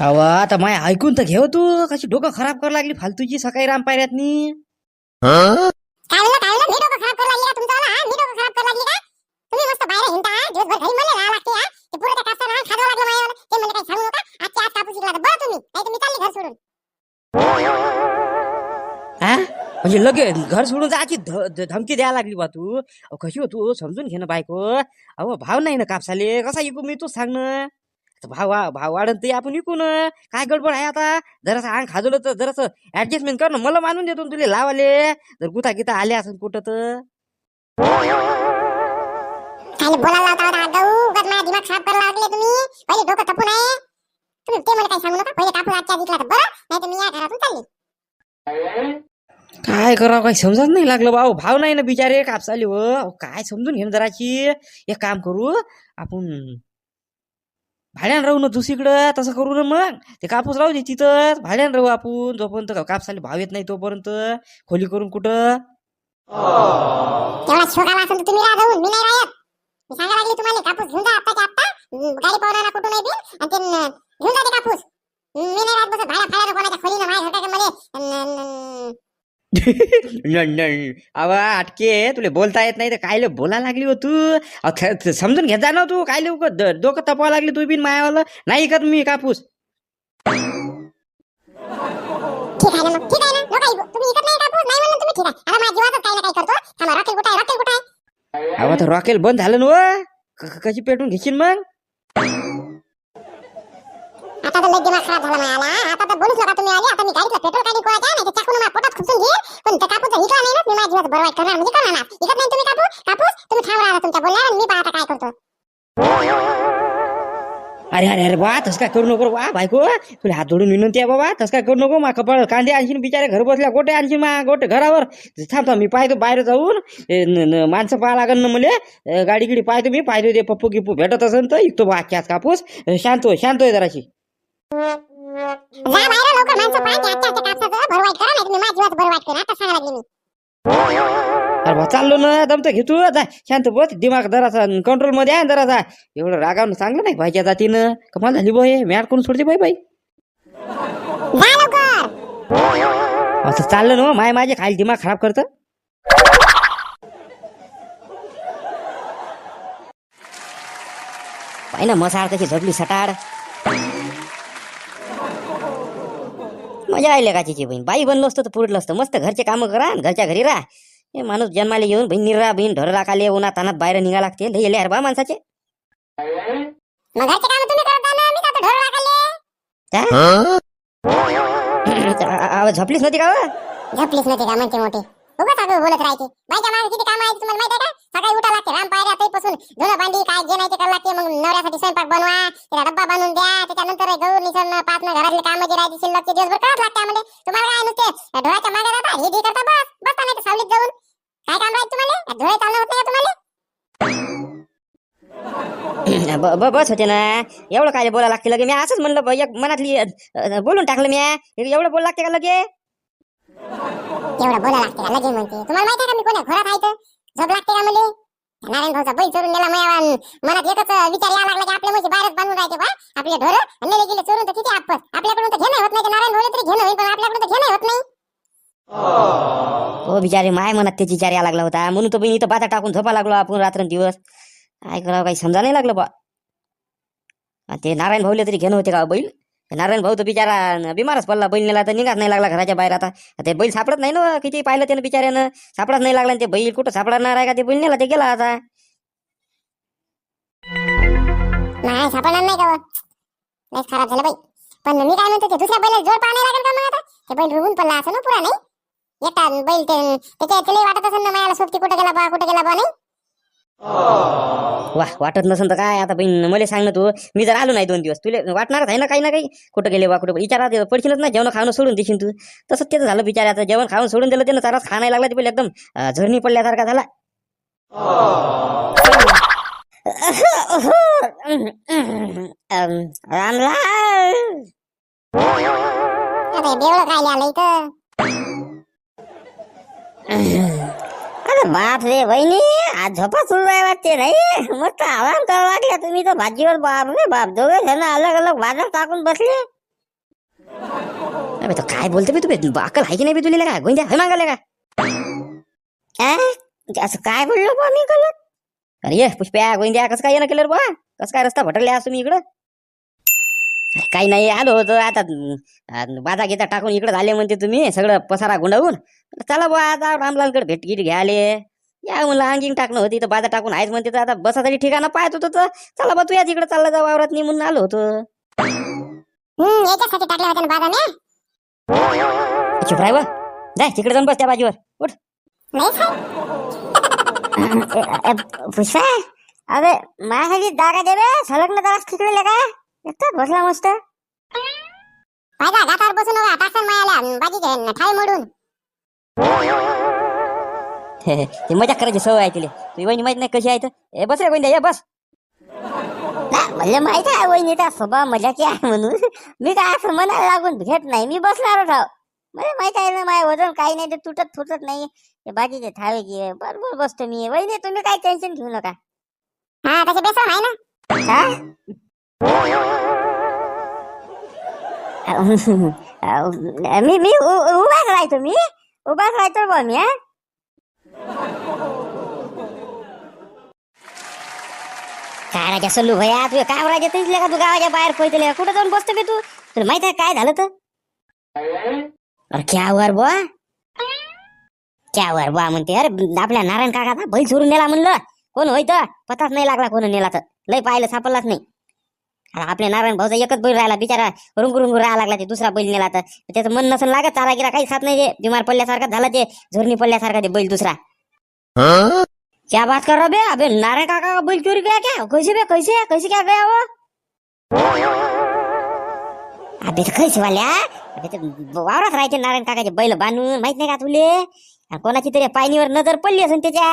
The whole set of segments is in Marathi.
अव आता माय ऐकून तर घेव तू. कशी डोकं खराब कर लागली फालतूची सकाळी राम पायऱ्यातनी. हा हा? हा? हा म्हणजे हा म्हणजे लगे घर सोडून जायची धमकी द्यायला लागली बा तू. कशी हो तू? समजून घे ना बायको. अहो भाव नाही ना कापसाले. कसा विकू मी तू सांग ना. भाव भाव वाढन ते आपण विकू ना. काय गडबड आहे आता? जरासं अंग खाजवलं तर जरासं ऍडजस्टमेंट कर ना. मला मानून देतो ना तुला लावाले. जर गुता गिता आले असेल कुठं तर. काय बोलायला लावता होता गहू उगाच माझा दिमाग खराब करायला लागले तुम्ही. पहिले डोकं तपून आहे. तुम्ही ते मला काही सांगू नका. पहिले कापूस आजच्या विकला तर बरं? नाही तर मी या घरातून चालली. काय करावं? काही समजत नाही लागलं भाऊ. भाव नाही ना बिचारे. कापसाले व. काय समजून घे ना जराची एक काम करू. आपण भाड्यानं राहू ना दुसरीकडं तसं करू ना मग. ते कापूस राहू दे तिथंच. भाड्यानं राहू आपण जोपर्यंत कापसाले भाव येत नाही तोपर्यंत. खोली करून कुठं? तेवढा शोकाला असेल तर तुम्ही राहा जाऊन. मी नाही राहत. मी सांगायला लागली तुम्हाला कापूस घेऊन जा आत्ताच्या आत्ता. हम्म, गाडी पाहुणा कुठून नाही बिन? आणि ते न- घेऊन जा ते कापूस. मी नाही राहत बसत. भाड्या फाड्या कोणाच्या खोलीनं माझ्या घरच्या न- न- अटके तुला बोलता येत नाही तर कायले बोला लागली हो तू? अहो, थ- थ- समजून घेत जा ना तू कायले डोकं तपावा लागली तू बिन मायावाला. नाही का मी कापूस. ठीक आहे ना मग ठीक आहे ना. नका ऐकू. तुम्ही इकत नाही कापूस? नाही म्हणलं तुम्ही ठीक आहे. आता माझ्या जीवाचं काही ना काही करतो. थांबा रॉकेल कुठं आहे? रॉकेल कुठं आहे? अहो आता रॉकेल बंद झालं ना व. क- क- कशी पेटून घेशील मग? आता तर लई दिमाग खराब झाला मला आता तर बोलूच नका तुम्ही आले. आता मी गाडीतलं पेट्रोल काढी कोणाच्या नाही तर चाकून माझ्या पोटात खुपसून घेईल. पण त्या कापूस विकला नाही ना मी माझ्या जीवाचं बरवाईट करणार म्हणजे करणार ना इकत नाही तुम्ही कापूस कापूस? तुम्ही ठाव राहा तुमच्या बोलण्यावर मी पहा आता काय करतो. अरे अरे अरे बा तस काय करू नको बा बायको. तुला हात जोडून विनंती आहे बाबा तस काय करू नको. मा कपाळ कांदे आणशील बिचारे घर बसल्या गोटे आणशील मा गोटे घरावर. थांब थांब मी पाहतो बाहेर जाऊन. ए, न- न- माणसं पाहा लागन ना मले. गाडी गिडी पाहतो मी पाहतो ते पप्पू गिप्पू भेटत असेल तर. इकतो बा आख्यात कापूस. शांत होय शांत होय जराशी. जा बाहेर लवकर माणसं पहा ते आजच्या आजच्या कापसाचं. भरवाईट करा नाही तुम्ही माझ्या जीवाचं भरवाईट करा आता सांगा लागली मी. अरे बा चाललो ना दम तर घेतो जा शांत बस दिमाग जरासा कंट्रोलमध्ये आहे जरासा. एवढं रागावून चांगलं नाही पाहिजे जातीनं. कमाल झाली बो हे. मॅट करून सोडते बाई बाई. जा लवकर. असं चाललं ना माय माझे खाली दिमाग खराब करतं. पाहि ना मसाळ कशी झोपली सटाड. मजा आली का तिची बहीण. बाई बनलो असतो तर पुरलं असतं. मस्त घरचे कामं करा आणि घरच्या घरी राहा. हे माणूस जन्माला येऊन बहीण निरा बहीण ढोर राखाले उन्हा तानात बाहेर निघा लागते. लई येले बा माणसाचे. झोपलीच नव्हती का? झपलीच नव्हती का? म्हणते मोठे. उगाच बोलत राहायचे. बायच्या मागे किती काम आहे तुम्हाला माहिती आहे का? सकाळी उठा लागते. राम पायऱ्या ते पासून धुणं भांडी काय जे नाही ते करावं लागते. मग नवऱ्यासाठी स्वयंपाक बनवा त्याला डब्बा बनवून द्या. त्याच्यानंतर गौर निसरण पाचनं घरातले काम जे राहायचे शिल्लकचे दिवसभर करावं लागते आम्हाला. तुम्हाला काय नुसते डोळ्याच्या मागे राहता हे दे करता बस. बसता नाही सावलीत जाऊन. काय काम राहते तुम्हाला? ढोळे चालणं होत नाही का तुम्हाला? बस होते ना. एवढं काय बोला लागते लगे? मी असंच म्हणलं एक मनातली बोलून टाकलं मी. एवढं बोल लागते का लगे? एवढं बोला लागते का? लगे म्हणते. तुम्हाला माहिती आहे का मी कोणा घरात आहे तर झोप लागते का मला? नारायण भाऊचा बैल चोरून नेला मया मनात एकच विचार यायला लागला की आपल्या म्हणजे बाहेरच बांधून राहते बा. आपले ढोर नेले गेले चोरून तर किती आपस. आपल्याकडून तर घेणं होत नाही. नारायण भाऊ तरी घेणं होईल पण आपल्याकडून तर घेणं होत नाही. हो बिचारे माय मनात त्याची विचार यायला लागला होता. म्हणून तो मी इथं बाता टाकून झोपा लागलो आपण रात्रंदिवस. काय करावं काही समजा नाही लागलं बा. ते नारायण भाऊले तरी घेणं होते का बैल? नारायण भाऊ तो बिचारा बिमारच पडला. बैल नेला तर निघाच नाही लागला घराच्या बाहेर आता. ते बैल सापडत नाही ना हो, किती पाहिलं त्यानं बिचाऱ्यानं. सापडत नाही लागला ते बैल कुठं सापडणार आहे का? ते बैल नेला ते गेला आता. नाही सापडणार नाही का हो? लयच खराब झालं बाई. पण मी काय म्हणतो ते दुसऱ्या बैलाला जोड पाहायला लागेल का मग आता? ते बैल रुगून पडला असं ना हो पुरा नाही? येतात बैल ते त्याच्या वाटत असेल ना मला सोबती कुठं गेला बा कुठं गेला बा नाही? वा वाटत नसेल तर काय? आता बहीण मला सांग ना तू. मी जर आलो नाही दोन दिवस तुला वाटणारच आहे ना काही ना काही? कुठं गेले बा कुठं विचारा पडशीलच ना जेवण खाणं सोडून देशील तू. तसंच त्याचं झालं बिचाराचं जेवण खाऊन सोडून दिलं त्यानं चाराच खाणं लागला ते पहिले एकदम झरणी पडल्यासारखा झाला. अं, रामला आता हे बेवडं काय आलं इथं? अरे बाप रे वहिनी आज झोपा सुरू आहे वाटते नाही मस्त आराम करावं लागल्या तुम्ही तर भाजीवर बाप रे बाप. दोघे जण अलग अलग बाजार टाकून बसले. अबे तो काय बोलते बे तुम्ही? अक्कल आहे की नाही बे तुला काय? गोंद्या हे मागले का? म्हणजे असं काय बोललो बा मी गलत? अरे ये पुष्प्या गोंद्या कसं काय येणं केलं बा? कसं काय रस्ता भटकले आज तुम्ही इकडं? काही नाही आलो होतो आता. बाजा घेता टाकून इकडे झाले म्हणते तुम्ही सगळं पसारा गुंडावून चला बा आता रामलालकडे भेट गिट घ्याले. या म्हणलं अंगिंग टाकणं होती तर बाजा टाकून आहेच म्हणते तर आता बसासाठी ठिकाणं पाहत होतो तर चला बा तू या तिकडे चालला जा वावरात नाही म्हणून आलो होतो. हम्म याच्यासाठी टाकल्या होत्या ना बाजाने? चुप राय जाय तिकडे जाऊन बस त्या बाजूवर. उठ. नाही साहेब पुष्पा अरे माझ्यासाठी जागा दे सलग्न जरा तिकडे का एकटाच बसला मस्त. पाहिजा घाटावर बसून उभा टाकसन मायाला बाजी ठाई मोडून. ते मजा करायची सवय आहे तिला. तुझी वहिनी माहीत नाही कशी आहे तर? ए बस रे गोंद्या ये बस. ना मला माहीत आहे वहिनीचा स्वभाव मजा की आहे म्हणून. मी काय असं मनाला लागून घेत नाही मी बसणार राव मला माहीत आहे ना माझं वजन काही नाही ते तुटत फुटत नाही. ते बाकीचे थावे की बरोबर बसतो मी. वहिनी तुम्ही काय टेन्शन घेऊ नका. हा तसे बेसन आहे ना. हा? मी मी उ- उ- उभाच राहतो मी उभाच राहतो बा मी काय राजा सल्लू भैया तू काय हो राजा? तिथले का तू गावाच्या बाहेर पळतले कुठं जाऊन बसतो बे तू? तुला माहीत आहे काय झालं तर? अरे क्या वर बुवा क्या वर बुवा म्हणते अरे आपल्या नारायण काका बैल सोडून नेला म्हणलं. कोण होय तर पताच नाही लागला कोण नेला तर. लय पाहिलं सापडलाच नाही. आपल्या नारायण भाऊचा एकच बैल राहिला बिचारा रुंगू रुंगू राहायला लागला ते दुसरा बैल नेला तर. त्याचं मन नसून लागत चारा गिरा काही साथ नाही ते बिमार पडल्यासारखा झाला ते झोरणी पडल्यासारखा ते बैल दुसरा. क्या बात कर रहे बे? अबे नारायण काका का बैल चोरी गया क्या? कैसे बे कैसे? कैसे क्या गया वो? अबे ते कैसे वाल्या? अबे ते वावरात राहायचे नारायण काकाचे बैल बांधून माहीत नाही का तुले? कोणाची तरी पायनीवर नजर पडली असून त्याच्या.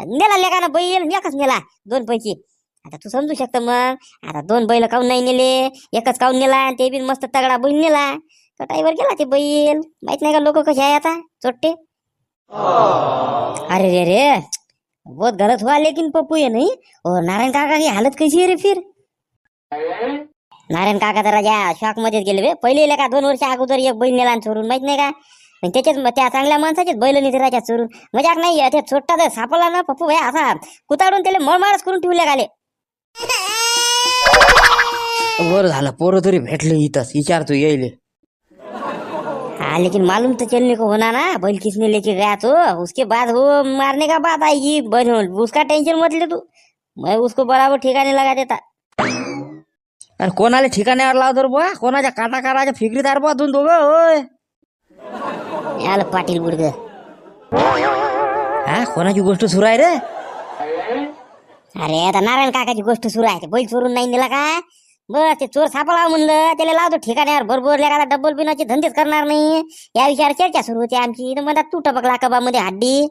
नेला लेकानं बैल एकच नेला दोन पैकी. आता तू समजू शकतो मग. आता दोन बैल काऊन नाही नेले? एकच काऊन नेला? आणि ते बी मस्त तगडा बैल नेला. कटाईवर गेला ते बैल. माहीत नाही का लोक कसे आहे आता? चोट्टे? अरे रे रे. बहुत गलत हुआ लेकिन पप्पू ये नहीं. और नारायण काका की हालत कैसी है रे फिर? नारायण काका तर राजा शॉक मध्येच गेले बे. पहिले लेका दोन वर्ष अगोदर एक बैल नेला आणि चोरून माहीत नाही का? पण त्याच्याच त्या चांगल्या माणसाचेच बैल नेते राजा चोरून. मजाक नाही ते छोटा तर सापला ना पप्पू भाई. असा कुताडून त्याला मळमाळच करून ठेवले गाले वर झालं पोरं तरी भेटले इथंच. विचारतो येईल हाँ लेकिन मालूम तो चलने को होना ना? बैल किसने लेके गया तो. उसके बाद वो मारने का बात आएगी बैल उसका टेंशन मत ले तू. मैं उसको बराबर ठिकाने लगा देता. अरे कोणाला ठिकाण्यावर लावतो बुवा? कोणाच्या काटा काटाच्या फिकरीदार बुवा दोन दोघं होय? आलं पाटील बुडग. हा कोणाची गोष्ट सुरू आहे रे? अरे आता नारायण काकाची गोष्ट सुरू आहे. ते बैल चोरून नाही दिला का? बस ते चोर सापळा म्हणलं. त्याला लावतो ठिकाण्यावर. बरोबर लेखाला डब्बल बिनाचे धंदेच करणार नाही. या विषयावर चर्चा सुरू होती आमची. तर म्हणतात तू टपकला कबामध्ये हड्डी.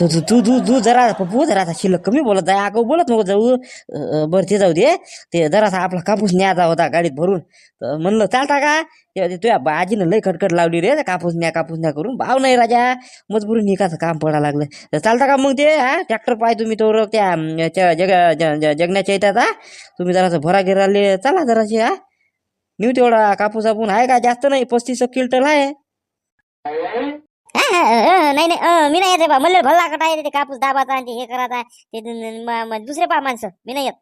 तू तू तू तू तू जरा पप्पू जरासा शिल्लक कमी बोलत जाय अगं बोलत नको जाऊ. बरं ते जाऊ दे. ते जरासा आपला कापूस न्यायचा होता गाडीत भरून. तर म्हणलं चालता का? तुझ्या बाजीनं लय खटखट लावली रे कापूस न्या कापूस न्या करून. भाव नाही राजा. मजबूर निकाचं काम पडा लागलं. तर चालता का मग ते? हा ट्रॅक्टर पाय तुम्ही तो त्या त्या जग जगण्याच्या येतात हा तुम्ही जरासं भरा गिराले चला जराशी हा. नेऊ तेवढा कापूस आपण. आहे का? जास्त नाही पस्तीस क्विंटल आहे. नाही नाही मी नाही येते बा. मला भल्ला कटा येते ते कापूस दाबाचा आणि ते हे करायचा. ते म- म- दुसरे पा माणसं. मी नाही येत.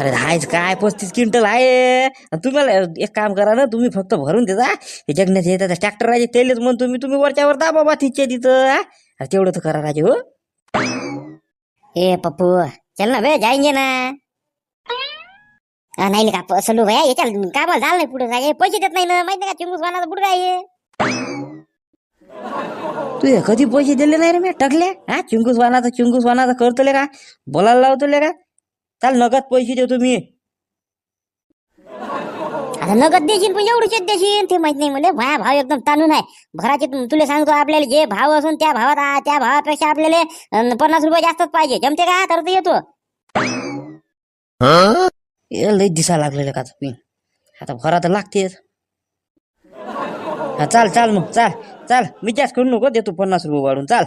अरे हायच काय? पस्तीस क्विंटल आहे. तुम्हाला एक काम करा ना तुम्ही फक्त भरून देता हे जगण्याचे येतात ट्रॅक्टर राजे तेलेच म्हणून तुम्ही. तुम्ही वरच्यावर दाबा बा तिच्या तिथं हा? अरे तेवढं तर करा राजे हो. ए पप्पू चल ना बे जाएंगे ना. नाही का सलू भैया याच्या कामाला झालं नाही पुढे काय पैसे देत नाही ना. माहिती नाही का चिंगूस वानाचा बुडगा आहे. तू हे कधी पैसे दिले नाही रे मी टकले? हा? चिंगूस वानाचा चिंगूस वानाचा करतले का? बोलायला लावतले का? चाल नगद पैसे देतो मी. आता नगद देशील पण एवढीच देशील ते माहीत नाही म्हणजे माझा भाव एकदम ताणून आहे. भराचे तु- तुला सांगतो आपल्याला जे भाव असून त्या भावात आ- त्या भावापेक्षा आपल्याला पन्नास रुपये जास्तच पाहिजे. जमते का? तर ते येतो. लई दिसा लागलेलं का तुम्ही? आता भरा तर लागतेच. हा चाल चाल मग चाल चाल. मी जास्त करून नको देतो पन्नास रुपये वाढून. चाल.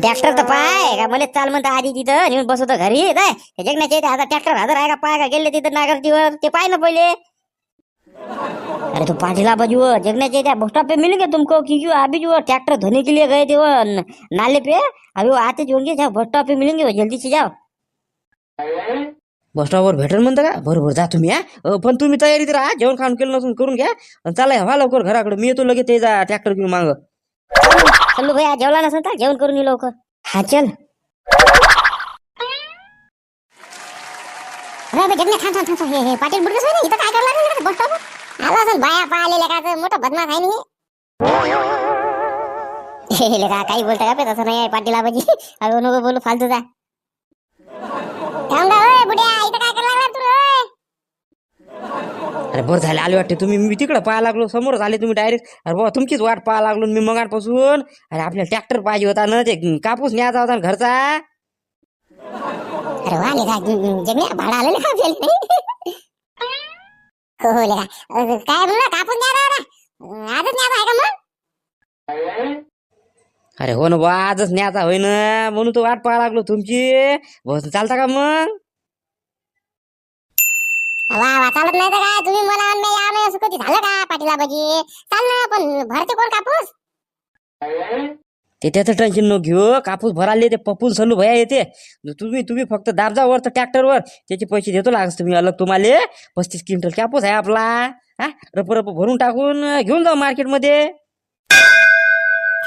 ट्रॅक्टर तर पाय का मला चाल म्हणता आधी तिथं नेऊन बसवतो घरी. काय त्या जगण्याच्या इथे आता ट्रॅक्टर हजर आहे का पाय का गेले तिथं नागरतीवर ते पाय ना पहिले. अरे तू पाठीला बाजू जगण्याच्या इथे बस स्टॉप पे घे तुमको क्योंकि अभी जो ट्रैक्टर धोने के लिए गए थे वो नाले पे. अभी वो आते जो जाओ बस स्टॉप पे मिलेंगे वो जल्दी से जाओ. बस स्टॉपवर भेटेल म्हणता का? बरोबर जा तुम्ही हा. पण तुम्ही तयारीत राहा जेवण खाऊन केलं नसून करून घ्या. चला व्हा लवकर घराकडे. मी येतो लगेच ते जा ट्रॅक्टर घेऊन माग. चल्लू भैया जेवला नसेल तर जेवण करून ये लवकर. हा चल. हे हे पाटील बुडकस ना? इथं काय करायला लागलं बस स्टॉप आला असेल बाया पाहिलेल्या का? तर मोठं बदमाश आहे ना लेका काही बोलता का? तसं नाही पाटील आबाजी. अरे नको बोलू फालतू जा. अरे बरं झाले आले वाटते तुम्ही. मी तिकडे पाहा लागलो समोर झाले तुम्ही डायरेक्ट अरे बाबा तुमचीच वाट पाहा लागलो मी मगापासून. अरे आपल्याला ट्रॅक्टर पाहिजे होता ना ते कापूस न्यायचा होता ना घरचा. अरे वा लेका जगण्या भाडा आलं लेका आपल्याला. नाही हो हो काय म्हणलं कापूस न्या होता. आजच न्यायचा आहे का मग? अरे हो ना बा आजच न्यायचा होय ना म्हणून तो वाट पाहा लागलो तुमची. बस चालता का मग? वा वा चालत नाही तर काय तुम्ही मला या झालं का पाटीला बाजी चाल ना पण भरते कोण कापूस? ते त्याचं टेन्शन न घेऊ कापूस भराले ते पपून सलू भया येते. तुम्ही तुम्ही फक्त दाबजावर तर ट्रॅक्टरवर त्याचे पैसे देतो लागस तुम्ही अलग तुम्हाला. पस्तीस क्विंटल कापूस आहे आपला. हा रप रप भरून टाकून घेऊन जाऊ मार्केटमध्ये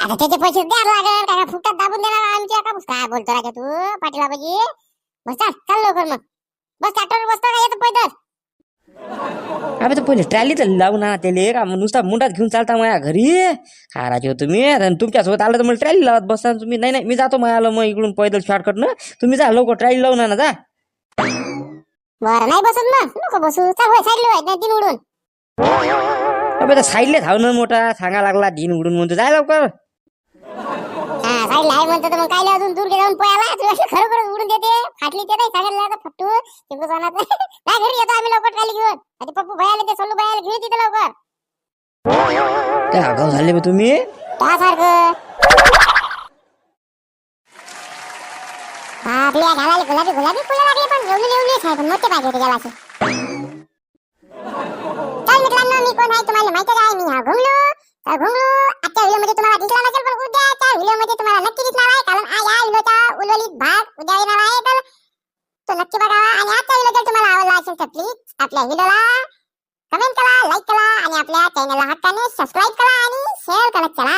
आता त्याचे पैसे द्यायला काय का फुकटात दाबून देणार आमच्या कापूस काय बोलतो राजा तू? पाटीला बाजी बस चाल चाल लवकर मग. बस ट्रॅक्टरवर बसतो का येतो पैदल. अबे तर पहिले ट्रॅली तर लावू ना त्याले का मग नुसता मुंडात घेऊन चालता माझ्या घरी? हा राजे हो तुम्ही आणि तुमच्यासोबत आलं तर मला ट्रॅली लावत बसता तुम्ही नाही नाही मी जातो मग आलो मग इकडून पैदल शॉर्टकट ना. तुम्ही जा लवकर ट्रॅली लावून आणा जा. बरं नाही बसत मग. नको बसू. चाल होय साईडला होय नाही तीन उडून. अबे तर साईडले धाव ना मोठा सांगा लागला दिन उडून म्हणतो. जाय लवकर. साईडला आहे म्हणतो तर मग काय अजून दूर जाऊन पळाला तू असं खरोखर उडून देते. फाटली ते नाही सांगायला आता फट्टू. चिंकू सोनात नाही घरी येतो आम्ही लवकर ट्राली घेऊन. आधी पप्पू भयाला ते सोलू भयाला घेऊ तिथे लवकर. काय आगाव झाले बे तुम्ही? त्यासारखं आपल्या घालायला गुलाबी गुलाबी फुलं लागली पण एवढीच आहे पण मोठे पाहिजे होते गेलाचे चल मित्रांनो मी कोण आहे तुम्हाला माहिती आहे मी हा घुमलो. तर घुमलो आजच्या व्हिडिओमध्ये तुम्हाला दिसला नसेल पण उद्याच्या व्हिडिओमध्ये तुम्हाला नक्की दिसणार आहे कारण या व्हिडिओचा उर्वरित भाग उद्या येणार आहे. तर तो नक्की बघा आणि आजचा व्हिडिओ जर तुम्हाला आवडला असेल तर प्लीज आपल्या व्हिडिओला कमेंट करा लाईक करा आणि आपल्या चॅनलला हक्काने सबस्क्राईब करा आणि शेअर करत चला.